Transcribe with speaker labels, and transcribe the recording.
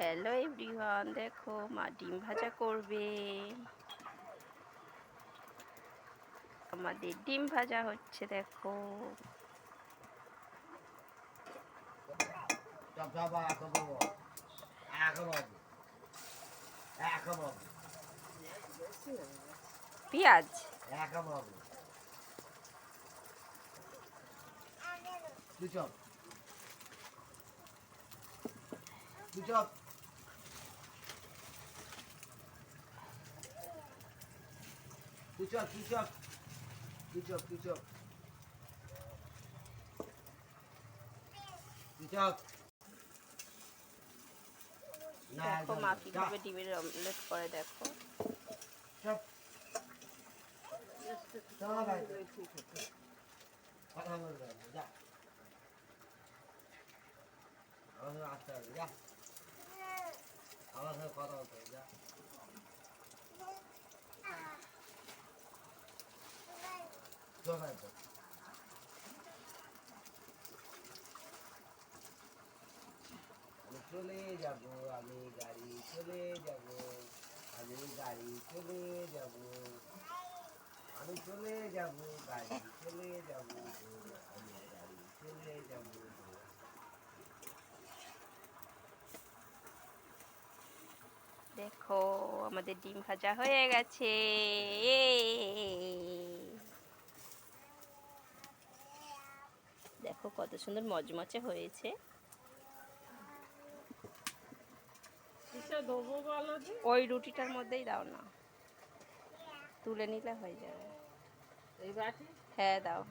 Speaker 1: Hello everyone দেখো মা ডিম ভাজা করবে। আমাদের ডিম ভাজা হচ্ছে দেখো।
Speaker 2: à không bao Chú chop chú chop Chú chop chú chop Chú chop
Speaker 1: দেখো মা কীভাবে ডিমের অমলেট করে দেখো
Speaker 2: আমার সঙ্গে কথা বলতে যা চল যাব আমি গাড়ি চলে যাব আমি গাড়ি চলে যাব আমি চলে যাব গাড়ি চলে যাব আমি গাড়ি চলে যাব
Speaker 1: দেখো, আমাদের ডিম ভাজা হয়ে গেছে। দেখো কত সুন্দর মজমচে হয়েছে। ওই রুটিটার মধ্যেই দাও না। তুলে নিলে হয়ে যাবে। হ্যাঁ দাও।